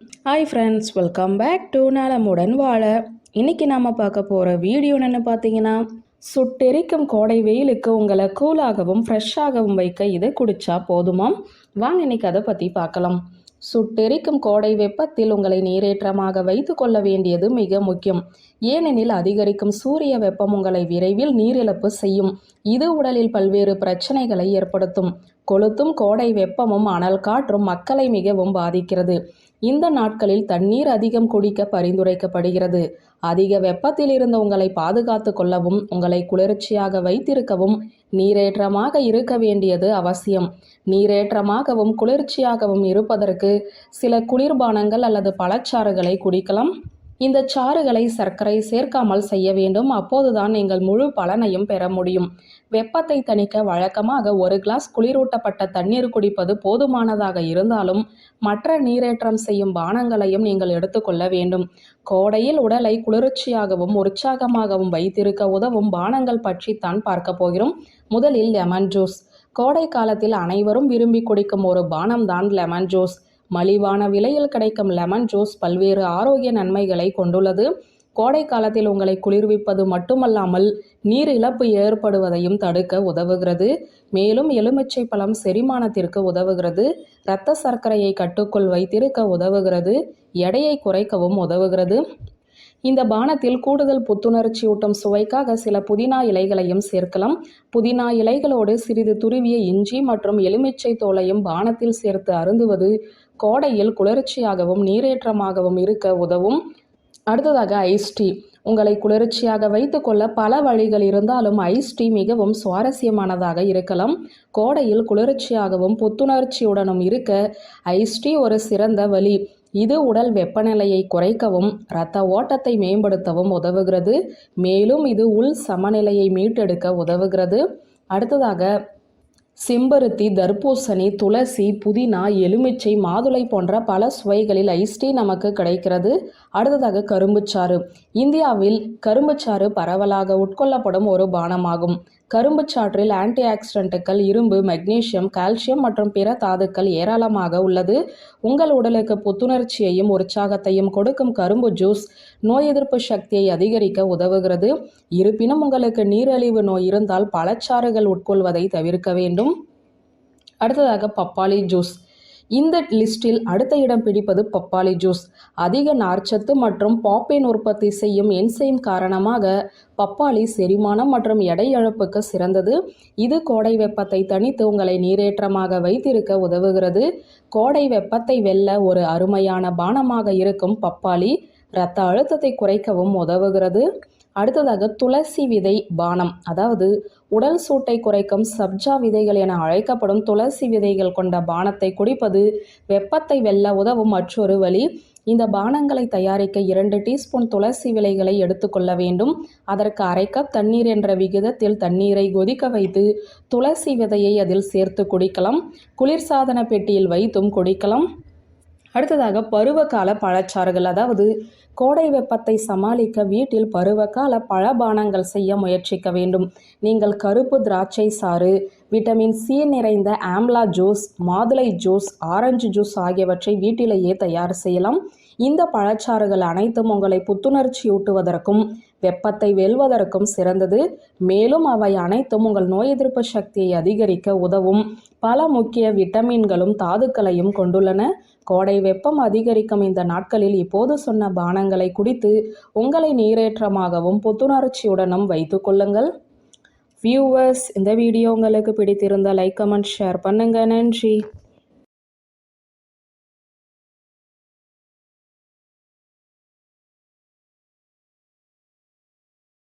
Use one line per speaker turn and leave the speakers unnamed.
Hi friends welcome back to நலமுடன் வாழ. இன்னைக்கு நாம் பார்க்க போகிற வீடியோ என்னென்னு பார்த்தீங்கன்னா சுட்டெரிக்கும் கோடை வெயிலுக்கு உங்களை கூலாகவும் ஃப்ரெஷ்ஷாகவும் வைக்க இதை குடித்தா போதுமாம் வாங்க இன்னைக்கு அதை பற்றி பார்க்கலாம். சுட்டெரிக்கும் கோடை வெப்பத்தில் உங்களை நீரேற்றமாக வைத்து கொள்ள வேண்டியது மிக முக்கியம். ஏனெனில் அதிகரிக்கும் சூரிய வெப்பம் உங்களை விரைவில் நீரிழப்பு செய்யும். இது உடலில் பல்வேறு பிரச்சனைகளை ஏற்படுத்தும். கொளுத்தும் கோடை வெப்பமும் அனல் காற்றும் மக்களை மிகவும் பாதிக்கிறது. இந்த நாட்களில் தண்ணீர் அதிகம் குடிக்க பரிந்துரைக்கப்படுகிறது. அதிக வெப்பத்தில் இருந்து உங்களை பாதுகாத்து கொள்ளவும் உங்களை குளிர்ச்சியாக வைத்திருக்கவும் நீரேற்றமாக இருக்க வேண்டியது அவசியம். நீரேற்றமாகவும் குளிர்ச்சியாகவும் இருப்பதற்கு சில குளிர்பானங்கள் அல்லது பழச்சாறுகளை குடிக்கலாம். இந்த சாறுகளை சர்க்கரை சேர்க்காமல் செய்ய வேண்டும். அப்போதுதான் நீங்கள் முழு பலனையும் பெற முடியும். வெப்பத்தை தணிக்க வழக்கமாக ஒரு கிளாஸ் குளிரூட்டப்பட்ட தண்ணீர் குடிப்பது போதுமானதாக இருந்தாலும் மற்ற நீரேற்றம் செய்யும் பானங்களையும் நீங்கள் எடுத்துக்கொள்ள வேண்டும். கோடையில் உடலை குளிர்ச்சியாகவும் உற்சாகமாகவும் வைத்திருக்க உதவும் பானங்கள் பற்றி தான் பார்க்க போகிறோம். முதலில் லெமன் ஜூஸ் கோடை காலத்தில் அனைவரும் விரும்பி குடிக்கும் ஒரு பானம் தான் லெமன் ஜூஸ் மலிவான விலையில் கிடைக்கும் லெமன் ஜூஸ் பல்வேறு ஆரோக்கிய நன்மைகளை கொண்டுள்ளது. கோடை காலத்தில் உங்களை குளிர்விப்பது மட்டுமல்லாமல் நீர் இழப்பு ஏற்படுவதையும் தடுக்க உதவுகிறது. மேலும் எலுமிச்சை பழம் செரிமானத்திற்கு உதவுகிறது. இரத்த சர்க்கரையை கட்டுக்குள் வைத்திருக்க உதவுகிறது. எடையை குறைக்கவும் உதவுகிறது. இந்த பானத்தில் கூடுதல் புத்துணர்ச்சியூட்டும் சுவைக்காக சில புதினா இலைகளையும் சேர்க்கலாம். புதினா இலைகளோடு சிறிது துருவிய இஞ்சி மற்றும் எலுமிச்சை தோலையும் பானத்தில் சேர்த்து அருந்துவது கோடையில் குளிர்ச்சியாகவும் நீரேற்றமாகவும் இருக்க உதவும். அடுத்ததாக ஐஸ் டீ உங்களை குளிர்ச்சியாக வைத்துக்கொள்ள பல வழிகள் இருந்தாலும் ஐஸ் டீ மிகவும் சுவாரஸ்யமானதாக இருக்கலாம். கோடையில் குளிர்ச்சியாகவும் புத்துணர்ச்சியுடனும் இருக்க ஐஸ் டீ ஒரு சிறந்த வழி. இது உடல் வெப்பநிலையை குறைக்கவும் இரத்த ஓட்டத்தை மேம்படுத்தவும் உதவுகிறது. மேலும் இது உள் சமநிலையை மீட்டெடுக்க உதவுகிறது. அடுத்ததாக செம்பருத்தி தர்பூசணி துளசி புதினா எலுமிச்சை மாதுளை போன்ற பல சுவைகளில் ஐஸ்டீ நமக்கு கிடைக்கிறது. அடுத்ததாக கரும்புச்சாறு. இந்தியாவில் கரும்புச்சாறு பரவலாக உட்கொள்ளப்படும் ஒரு பானமாகும். கரும்பு சாற்றில் ஆன்டி ஆக்சிடென்ட்டுகள் இரும்பு மெக்னீஷியம் கால்சியம் மற்றும் பிற தாதுக்கள் ஏராளமாக உள்ளது. உங்கள் உடலுக்கு புத்துணர்ச்சியையும் உற்சாகத்தையும் கொடுக்கும் கரும்பு ஜூஸ் நோய் எதிர்ப்பு சக்தியை அதிகரிக்க உதவுகிறது. இருப்பினும் உங்களுக்கு நீரிழிவு நோய் இருந்தால் பழச்சாறுகள் உட்கொள்வதை தவிர்க்க வேண்டும். அடுத்ததாக பப்பாளி ஜூஸ் இந்த லிஸ்டில் அடுத்த இடம் பிடிப்பது பப்பாளி ஜூஸ். அதிக நார்ச்சத்து மற்றும் பாப்பேன் உற்பத்தி செய்யும் என்சைம் காரணமாக பப்பாளி செரிமானம் மற்றும் எடை இழப்புக்கு சிறந்தது. இது கோடை வெப்பத்தை தணித்து உங்களை நீரேற்றமாக வைத்திருக்க உதவுகிறது. கோடை வெப்பத்தை வெல்ல ஒரு அருமையான பானமாக இருக்கும் பப்பாளி இரத்த அழுத்தத்தை குறைக்கவும் உதவுகிறது. அடுத்ததாக துளசி விதை பானம். அதாவது உடல் சூட்டை குறைக்கும் சப்ஜா விதைகள் என அழைக்கப்படும் துளசி விதைகள் கொண்ட பானத்தை குடிப்பது வெப்பத்தை வெல்ல உதவும் மற்றொரு வழி. இந்த பானங்களை தயாரிக்க இரண்டு டீஸ்பூன் துளசி விலைகளை எடுத்துக்கொள்ள வேண்டும். அதற்கு அரை கப் தண்ணீர் என்ற விகிதத்தில் தண்ணீரை கொதிக்க வைத்து துளசி விதையை அதில் சேர்த்து குடிக்கலாம். குளிர்சாதன பெட்டியில் வைத்தும் குடிக்கலாம். அடுத்ததாக பருவகால பழச்சாறுகள் அதாவது கோடை வெப்பத்தை சமாளிக்க வீட்டில் பருவகால பழபானங்கள் செய்ய முயற்சிக்க வேண்டும். நீங்கள் கருப்பு திராட்சை சாறு விட்டமின் சி நிறைந்த ஆம்லா ஜூஸ் மாதுளை ஜூஸ் ஆரஞ்சு ஜூஸ் ஆகியவற்றை வீட்டிலேயே தயார் செய்யலாம். இந்த பழச்சாறுகள் அனைத்தும் உங்களை புத்துணர்ச்சியூட்டுவதற்கும் வெப்பத்தை வெல்வதற்கும் சிறந்தது. மேலும் அவை அனைத்தும் உங்கள் நோய் எதிர்ப்பு சக்தியை அதிகரிக்க உதவும். பல முக்கிய விட்டமின்களும் தாதுக்களையும் கொண்டுள்ளன. கோடை வெப்பம் அதிகரிக்கும் இந்த நாட்களில் இப்போது சொன்ன பானங்களை குடித்து உங்களை நீரேற்றமாகவும் புத்துணர்ச்சியுடனும் வைத்துக் கொள்ளுங்கள். வியூவர்ஸ் இந்த வீடியோ உங்களுக்கு பிடித்திருந்தால் லைக் கமெண்ட் ஷேர் பண்ணுங்க. நன்றி.